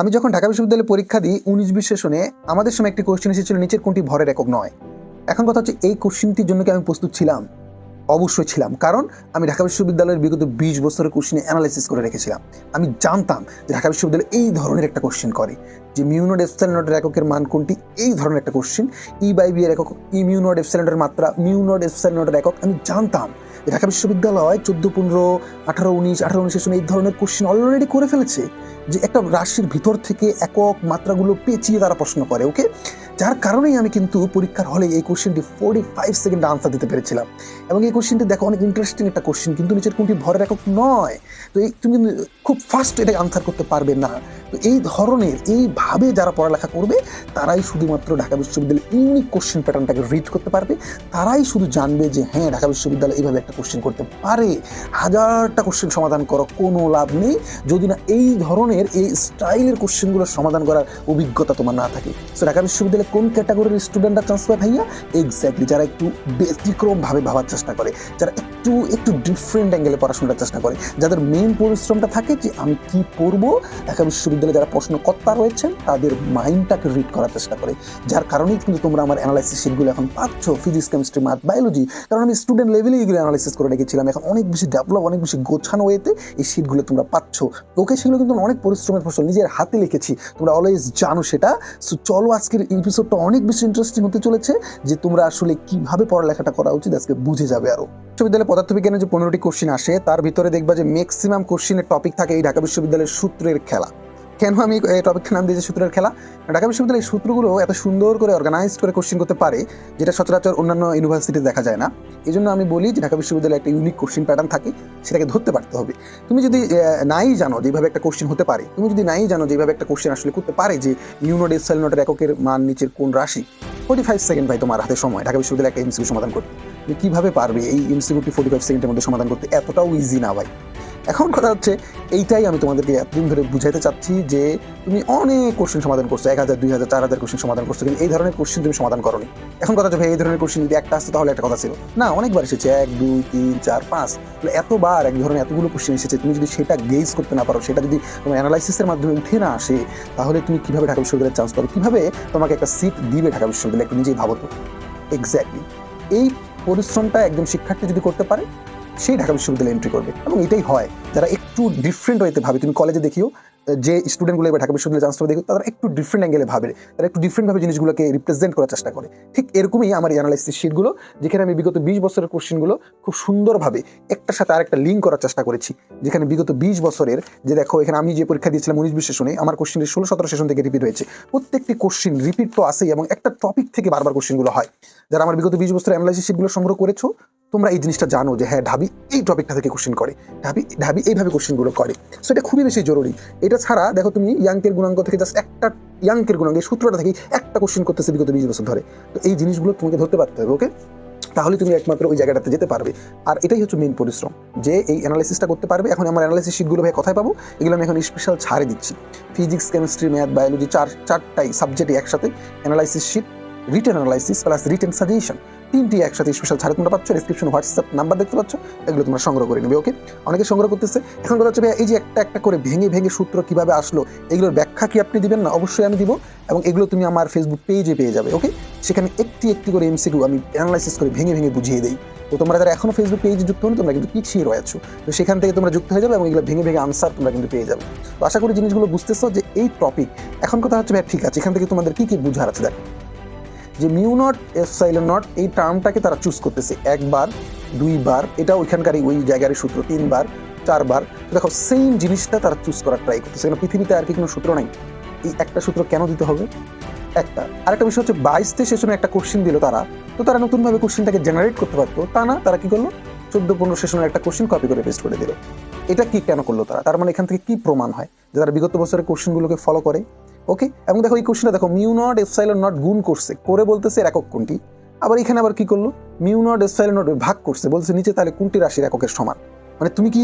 আমি যখন ঢাকা বিশ্ববিদ্যালয়ে পরীক্ষা দিই উনিশ বিশ আমাদের সময় একটি কোশ্চেন এসেছিল, নিচের কোনটি ভরের একক নয়। এখন কথা হচ্ছে এই কোশ্চেনটির জন্য কি আমি প্রস্তুত ছিলাম? অবশ্যই ছিলাম, কারণ আমি ঢাকা বিশ্ববিদ্যালয়ের বিগত বিশ বছরের কোশ্চেনে অ্যানালাইসিস করে রেখেছিলাম। আমি জানতাম যে ঢাকা বিশ্ববিদ্যালয় এই ধরনের একটা কোশ্চেন করে। যে মিউনোড এফসেলেন্ডের এককের মান কোনটি? এই ধরনের একটা কোশ্চেন ই বাই বি এর একক ইমিউনোড এফসেলেন্ডের মাত্রা মিউনোড এফসেলেন্ডের একক, আমি জানতাম। ঢাকা বিশ্ববিদ্যালয় চোদ্দ, পনেরো, আঠারো, উনিশ আঠারো উনিশ সেশনে এই ধরনের কোশ্চেন অলরেডি করে ফেলেছে যে একটা রাশির ভিতর থেকে একক মাত্রাগুলো পেঁচিয়ে তারা প্রশ্ন করে ওকে যার কারণেই আমি কিন্তু পরীক্ষার হলে এই কোশ্চেনটি ফোর্টি ফাইভ সেকেন্ড আনসার দিতে পেরেছিলাম। এবং এই কোশ্চেনটি দেখো অনেক ইন্টারেস্টিং একটা কোশ্চেন কিন্তু নিচের কোনটি ভরের একক নয়? তো এই তুমি খুব ফাস্ট এটা আনসার করতে পারবে না। তো এই ধরনের এইভাবে যারা পড়ালেখা করবে, তারাই শুধুমাত্র ঢাকা বিশ্ববিদ্যালয়ের ইউনিক কোশ্চেন প্যাটার্নটাকে রিড করতে পারবে। তারাই শুধু জানবে যে হ্যাঁ ঢাকা বিশ্ববিদ্যালয় এইভাবে একটা কোশ্চেন করতে পারে। হাজারটা কোশ্চেন সমাধান করো, কোনো লাভ নেই। যদি না এই ধরনের এই স্টাইলের কোশ্চেনগুলো সমাধান করার অভিজ্ঞতা তোমার না থাকে। সো ঢাকা বিশ্ববিদ্যালয়ে কোন ক্যাটাগরির স্টুডেন্টরা চান্স পায় ভাইয়া? এক্স্যাক্টলি যারা একটু ব্যতিক্রমভাবে ভাবার চেষ্টা করে, যারা একটু একটু ডিফারেন্ট অ্যাঙ্গেলে পড়াশোনার চেষ্টা করে, যাদের মেইন পরিশ্রমটা থাকে যে, আমি কি পড়ব? ঢাকা বিশ্ববিদ্যালয়ে যারা প্রশ্নকর্তা রয়েছেন তাদের মাইন্ডটাকে রিড করার চেষ্টা করে। যার কারণেই কিন্তু তোমরা আমার অ্যানালাইসিস শিটগুলো এখন পাচ্ছ ফিজিক্স কেমিস্ট্রি ম্যাথ বায়োলজি কারণ আমি স্টুডেন্ট লেভেলে এগুলো অ্যানালাইসিস করে রেখেছিলাম। এখন অনেক বেশি ডেভেলপ অনেক বেশি গোছানো ওয়েতে এই শিটগুলো তোমরা পাচ্ছ। ওকে, সেগুলো কিন্তু অনেক পরিশ্রমের ফসল, নিজের হাতে লিখেছি। তোমরা অলওয়েজ জানো সেটা। সো চলো আজকের এপিসোডটা অনেক বেশি ইন্টারেস্টিং হতে চলেছে যে তোমরা আসলে কীভাবে পড়ালেখাটা করা উচিত, আজকে বুঝে যাবে আরও। বিশ্ববিদ্যালয়ে পদার্থবিজ্ঞানের যে পনেরোটি কোশ্চিন আসে, তার ভিতরে দেখবা যে ম্যাক্সিমাম কোশ্চিনের টপিক থাকে এই ঢাকা বিশ্ববিদ্যালয়ের সূত্রের খেলা। কেন আমি এই টপিকটার নাম দিয়েছি সূত্রের খেলা? ঢাকা বিশ্ববিদ্যালয়ের সূত্রগুলো এত সুন্দর করে অর্গানাইজ করে কোশ্চিন করতে পারে, যেটা সচরাচর অন্যান্য ইউনিভার্সিটিতে দেখা যায় না। এই জন্য আমি বলি যে ঢাকা বিশ্ববিদ্যালয়ে একটা ইউনিক কোশ্চিন প্যাটার্ন থাকে, সেটাকে ধরতে পারতে হবে। তুমি যদি নাই জানো যেভাবে একটা কোশ্চিন হতে পারে, তুমি যদি নাই জানো যেভাবে একটা কোশ্চিন আসলে করতে পারে যে নিউনোড এসেল নোটের এককের মান নিচের কোন রাশি ফোর্টি ফাইভ সেকেন্ড ভাই তোমার হাতে সময়, ঢাকা বিশ্ববিদ্যালয়ে একটা এমসিকিউ সমাধান করতে। তুমি কীভাবে পারবে এই এমসিকিউটি ফোর্টি ফাইভ সেকেন্ডের মধ্যে সমাধান করতে? এতটাও ইজি না ভাই। এখন কথা হচ্ছে, এইটাই আমি তোমাদেরকে এতদিন ধরে বুঝাইতে চাচ্ছি যে তুমি অনেক কোশ্চেন সমাধান করছ, এক হাজার, দুই হাজার, চার হাজার কোশ্চেন সমাধান করছ, কিন্তু এই ধরনের কোশ্চেন তুমি সমাধান করো এখন কথা হচ্ছে, ভাই, এই ধরনের কোশ্চেন যদি একটা আসতো তাহলে একটা কথা ছিল। না, অনেকবার এসেছে, এক, দুই, তিন, চার, পাঁচ। তাহলে এতবার এক ধরনের এতগুলো কোশ্চেন এসেছে, তুমি যদি সেটা গেজ করতে না পারো, সেটা যদি তোমার অ্যানালাইসিসের মাধ্যমে উঠে না আসে, তাহলে তুমি কীভাবে ঢাকা বিশ্ববিদ্যালয়ের চান্স পাবে? কীভাবে তোমাকে একটা সিট দিবে ঢাকা বিশ্ববিদ্যালয়? একটু নিজেই ভাবো তো। এক্স্যাক্টলি এই পরিশ্রমটা একজন শিক্ষার্থী যদি করতে পারে সেই ঢাকা বিশ্ববিদ্যালয়ে এন্ট্রি করবে। এবং এটাই হয়, যারা একটু ডিফারেন্ট ওয়েতে ভাবে, তুমি কলেজে দেখিও, যে স্টুডেন্টগুলো এবার ঢাকা বিশ্ববিদ্যালয়ে চান্স দেখো, তারা একটু ডিফারেন্ট অ্যাঙ্গেলে ভাবে, তারা একটু ডিফারেন্টভাবে জিনিসগুলোকে রিপ্রেজেন্ট করার চেষ্টা করে। ঠিক এরকমই আমার অ্যানালাইসিস শিটগুলো যেখানে আমি বিগত বিশ বছরের কোশ্চেনগুলো খুব সুন্দরভাবে একটার সাথে আরেকটা লিঙ্ক করার চেষ্টা করেছি। যেখানে বিগত বিশ বছরের, যে দেখো, এখানে আমি যে পরীক্ষা দিয়েছিলাম উনিশ বিশ সেশনে আমার কোশ্চেনের ষোলো সতেরো সেশন থেকে রিপিট হয়েছে। প্রত্যেকটি কোশ্চেন রিপিট তো আসেই এবং একটা টপিক থেকে বারবার কোশ্চেনগুলো হয়। যারা আমার বিগত বিশ বছরের অ্যানালাইসিস শিটগুলো সংগ্রহ করেছ তোমরা এই জিনিসটা জানো যে হ্যাঁ ঢাবি এই টপিকটা থেকে কোশ্চেন করে। ঢাবি ঢাবি এইভাবে কোশ্চেনগুলো করে। সো এটা খুবই বেশি জরুরি। এটা ছাড়া, দেখো তুমি ইয়াঙ্কের গুণাঙ্ক থেকে জাস্ট একটা ইয়াঙ্কের গুণাঙ্ক এই সূত্রটা থেকে একটা কোশ্চেন করতেছে বিগত বিশ বছর ধরে। তো এই জিনিসগুলো তোমাকে ধরতে পারতে হবে ওকে তাহলে তুমি একমাত্র ওই জায়গাটাতে যেতে পারবে। আর এটাই হচ্ছে মেইন পরিশ্রম, যে এই অ্যানালাইসিসটা করতে পারবে। এখন আমার অ্যানালাইসিস শিটগুলো ভাই কোথায় পাবো? এগুলো আমি এখন স্পেশাল ছাড়ে দিচ্ছি। ফিজিক্স কেমিস্ট্রি ম্যাথ বায়োলজি চার, চারটাই সাবজেক্টে একসাথে analysis sheet written analysis plus written suggestion তিনটি একসাথে স্পেশাল ছাড়ে তোমরা পাচ্ছ ডিসক্রিপশন হোয়াটসঅ্যাপ নাম্বার দেখতে পাচ্ছ এগুলো তোমরা সংগ্রহ করে নেবে ওকে অনেকে সংগ্রহ করতেছে। এখন কথা হচ্ছে ভাইয়া, এই যে একটা একটা করে ভেঙে ভেঙে সূত্র কীভাবে আসলো এগুলোর ব্যাখ্যা কি আপনি দিবেন না? অবশ্যই আমি দিব এবং এগুলো তুমি আমার ফেসবুক পেজে পেয়ে যাবে ওকে সেখানে একটি একটি করে এমসিকিউ আমি অ্যানালাইসিস করে ভেঙে ভেঙে বুঝিয়ে দিই। তো তোমরা যারা এখনও ফেসবুক পেজে যুক্ত হন তোমরা কিন্তু পিছিয়ে রয়েছো তো সেখান থেকে তোমরা যুক্ত হয়ে যাবে এবং এগুলো ভেঙে ভেঙে আনসার তোমরা কিন্তু পেয়ে যাবে। তো আশা করি জিনিসগুলো বুঝতেছো যে এই টপিক এখন কথা হচ্ছে ভাই ঠিক আছে এখান থেকে তোমাদের কি কি বুঝার আছে দেখো। যে মিউ নট এফ সাইলেন নট এই টার্মটাকে তারা চুজ করতেছে। একবার, দুইবার, এটা ওইখানকারই ওই জায়গার সূত্র, তিনবার, চারবার। দেখো সেম জিনিসটা তারা চুজ করার ট্রাই করতেছে। কারণ পৃথিবীতে আর কি কোনো সূত্র নাই? এই একটা সূত্র কেন দিতে হবে? একটা। আরেকটা বিষয় হচ্ছে বাইশতে সেশনে একটা কোশ্চেন দিল তারা। তো তারা নতুনভাবে কোশ্চেনটাকে জেনারেট করতে পারতো। তা না, তারা কি করল? চোদ্দ পনেরো সেশনের একটা কোশ্চেন কপি করে পেস্ট করে দিল। এটা কি কেন করল তারা? তার মানে এখান থেকে কি প্রমাণ হয়? যে তারা বিগত বছরের কোশ্চেনগুলোকে ফলো করে। ওকে এবং দেখো, এই কোশ্চেনটা দেখো মিউ নট এফসাইলন নট গুণ করছে। করে বলতেছে একক কোনটি? আবার এখানে আবার কি করল? মিউ নট এফসাইলন নট ভাগ করছে। বলছে নিচে তাহলে কোনটি রাশির এককের সমান? মানে তুমি কি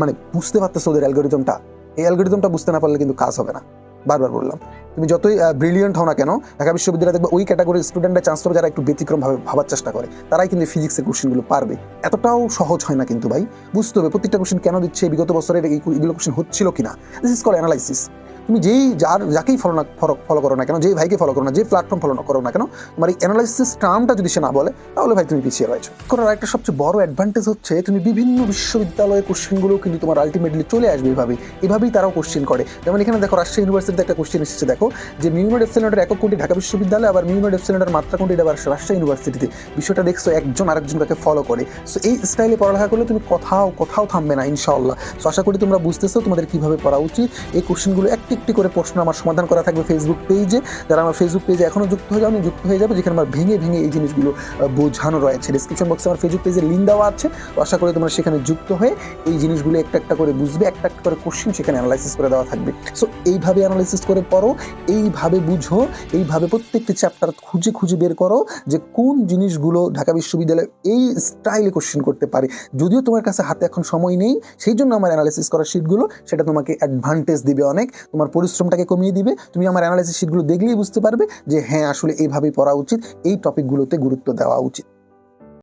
মানে বুঝতে পারতেছো ওদের অ্যালগোরিদমটা এই অ্যালগোরিদমটা বুঝতে না পারলে কিন্তু কাজ হবে না। বারবার বললাম। তুমি যতই ব্রিলিয়েন্ট হও না কেন, ঢাকা বিশ্ববিদ্যালয়ে দেখবে ওই ক্যাটাগরির স্টুডেন্টরা চান্স পাবে যারা একটু ব্যতিক্রমভাবে ভাবার চেষ্টা করে। তারাই কিন্তু ফিজিক্সের কোশ্চেনগুলো পারবে। এতটাও সহজ হয় না কিন্তু ভাই। বুঝতে হবে প্রত্যেকটা কোশ্চেন কেন দিচ্ছে? বিগত বছরের এইগুলো কোশ্চেন হচ্ছিল কিনা? দিস ইজ কল অ্যানালাইসিস তুমি যেই যার, যাকেই ফলো না ফলো করো না কেন, যেই ভাইকে ফলো করো না যে প্ল্যাটফর্ম ফলো করো না কেন, তোমার এই অ্যানালাইসিস টার্মটা যদি সে না বলে, তাহলে ভাই তুমি পিছিয়ে রয়েছো। করার একটা সবচেয়ে বড় অ্যাডভান্টেজ হচ্ছে, তুমি বিভিন্ন বিশ্ববিদ্যালয়ের কোশ্চেনগুলো কিন্তু তোমার আলটিমেটলি চলে আসবে এভাবে। এভাবেই তারাও কোশ্চেন করে। যেমন এখানে দেখো, রাজশাহী ইউনিভার্সিটিতে একটা কোশ্চেন এসেছে, দেখো, যে মিউনো ডেফসেনেটের একক কোনটি? ঢাকা বিশ্ববিদ্যালয়, আবার মিউনো ডেফসেনেটের মাত্রা কোনটি? আবার রাজশাহী ইউনিভার্সিটিতে বিষয়টা দেখছ, একজন আরেকজন আরেকজনকে ফলো করে। সো এই স্টাইলে পড়ালেখা করলে তুমি কোথাও কোথাও থামবে না, ইনশাআল্লাহ। সো আশা করি তোমরা বুঝতেছো তোমাদের কীভাবে পড়া উচিত। এই কোশ্চেনগুলো একটি একটি করে প্রশ্ন আমার সমাধান করা থাকবে ফেসবুক পেজে যারা আমার ফেসবুক পেজে এখনও যুক্ত হয়ে যাবে যুক্ত হয়ে যাবে, যেখানে আমার ভেঙে ভেঙে এই জিনিসগুলো বোঝানো রয়েছে। ডিসক্রিপশন বক্সে আমার ফেসবুক পেজের লিঙ্ক দেওয়া আছে। তো আশা করি তোমরা সেখানে যুক্ত হয়ে এই জিনিসগুলো একটা একটা করে বুঝবে, একটা একটা করে কোশ্চেন সেখানে অ্যানালাইসিস করে দেওয়া থাকবে। সো এইভাবে অ্যানালাইসিস করে পড়ো, এইভাবে বুঝো, এইভাবে প্রত্যেকটি চ্যাপ্টার খুঁজে খুঁজে বের করো যে কোন জিনিসগুলো ঢাকা বিশ্ববিদ্যালয়ে এই স্টাইলে কোশ্চেন করতে পারে। যদিও তোমার কাছে হাতে এখন সময় নেই, সেই জন্য আমার অ্যানালাইসিস করার শিটগুলো সেটা তোমাকে অ্যাডভান্টেজ দিবে অনেক। তোমার পরিশ্রমটাকে কমিয়ে দিবে। তুমি আমার অ্যানালাইসিস শিটগুলো দেখলেই বুঝতে পারবে যে হ্যাঁ আসলে এইভাবেই পড়া উচিত। এই টপিকগুলোতে গুরুত্ব দেওয়া উচিত।